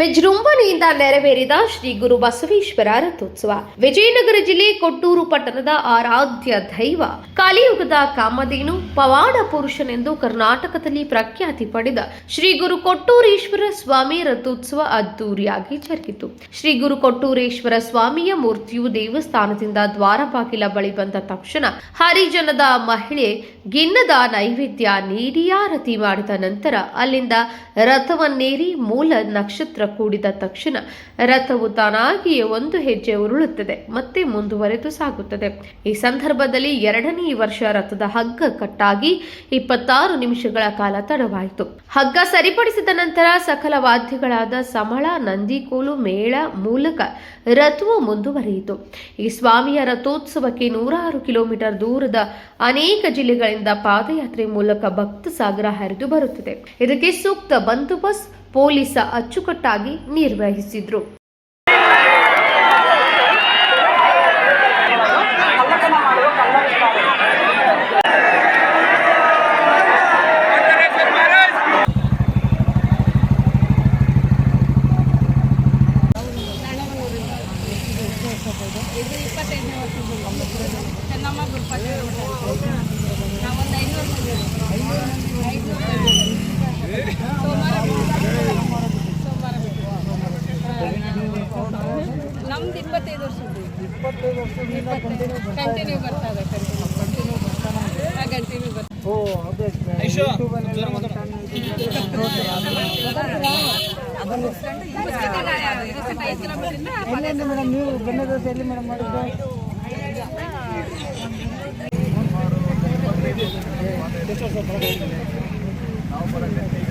ವಿಜೃಂಭಣೆಯಿಂದ ನೆರವೇರಿದ ಶ್ರೀ ಗುರು ಬಸವೇಶ್ವರ ರಥೋತ್ಸವ. ವಿಜಯನಗರ ಜಿಲ್ಲೆ ಕೊಟ್ಟೂರು ಪಟ್ಟಣದ ಆರಾಧ್ಯ ದೈವ. ಕಲಿಯುಗದ ಕಾಮಧೇನು, ಪವಾಡ ಪುರುಷನೆಂದು ಕರ್ನಾಟಕದಲ್ಲಿ ಪ್ರಖ್ಯಾತಿ ಪಡೆದ ಶ್ರೀ ಗುರು ಕೊಟ್ಟೂರೇಶ್ವರ ಸ್ವಾಮಿ ರಥೋತ್ಸವ ಅದ್ದೂರಿಯಾಗಿ ಜರುಗಿತು. ಶ್ರೀ ಗುರು ಕೊಟ್ಟೂರೇಶ್ವರ ಸ್ವಾಮಿಯ ಮೂರ್ತಿಯು ದೇವಸ್ಥಾನದಿಂದ ದ್ವಾರ ಬಾಗಿಲ ಬಳಿ ಬಂದ ತಕ್ಷಣ ಹರಿಜನದ ಮಹಿಳೆ ಗಿನ್ನದ ನೈವೇದ್ಯ ನೀಡಿಯಾರತಿ ಮಾಡಿದ ನಂತರ ಅಲ್ಲಿಂದ ರಥವನ್ನೇರಿ ಮೂಲ ನಕ್ಷತ್ರ ಕೂಡಿದ ತಕ್ಷಣ ರಥವು ತಾನಾಗಿಯೇ ಒಂದು ಹೆಜ್ಜೆ ಉರುಳುತ್ತದೆ, ಮತ್ತೆ ಮುಂದುವರೆದು ಸಾಗುತ್ತದೆ. ಈ ಸಂದರ್ಭದಲ್ಲಿ ಎರಡನೇ ವರ್ಷ ರಥದ ಹಗ್ಗ ಕಟ್ಟಾಗಿ ಇಪ್ಪತ್ತಾರು ನಿಮಿಷಗಳ ಕಾಲ ತಡವಾಯಿತು. ಹಗ್ಗ ಸರಿಪಡಿಸಿದ ನಂತರ ಸಕಲ ವಾದ್ಯಗಳಾದ ಸಮಳ, ನಂದಿಕೋಲು, ಮೇಳ ಮೂಲಕ ರಥವು ಮುಂದುವರಿಯಿತು. ಈ ಸ್ವಾಮಿಯ ರಥೋತ್ಸವಕ್ಕೆ ನೂರಾರು ಕಿಲೋಮೀಟರ್ ದೂರದ ಅನೇಕ ಜಿಲ್ಲೆಗಳಿಂದ ಪಾದಯಾತ್ರೆ ಮೂಲಕ ಭಕ್ತ ಸಾಗರ ಹರಿದು ಬರುತ್ತದೆ. ಇದಕ್ಕೆ ಸೂಕ್ತ ಬಂದೋಬಸ್ತ್ ಪೊಲೀಸ ಅಚ್ಚುಕಟ್ಟಾಗಿ ನಿರ್ವಹಿಸಿದ್ರು. ಇದು ಇಪ್ಪತ್ತೈದನೇ ವರ್ಷದ ಚೆನ್ನಮ್ಮ ಗುರುಪಾಟಿ ಇಪ್ಪತ್ತೈದು ವರ್ಷದ್ದು ಇಪ್ಪತ್ತೈದು ವರ್ಷದಿಂದ ಕಂಟಿನ್ಯೂ ಬರ್ತಾ ಇದೆ ಕಂಟಿನ್ಯೂ ಕಂಟಿನ್ಯೂ ಕಂಟಿನ್ಯೂ ಬರ್ತಾ ಓ ಅದೇ ಯೂಟ್ಯೂಬಲ್ಲೆಲ್ಲ ಒಂದು ಸಣ್ಣ ಐದು ಕಿಲೋಮೀಟರಿಂದ ಎಲ್ಲಿಂದ ಮೇಡಮ್ ನೀವು ಬೆಣ್ಣೆ ದೋಸೆ ಎಲ್ಲಿ ಮೇಡಮ್ ಮಾಡಿದ್ದು? ನಾವು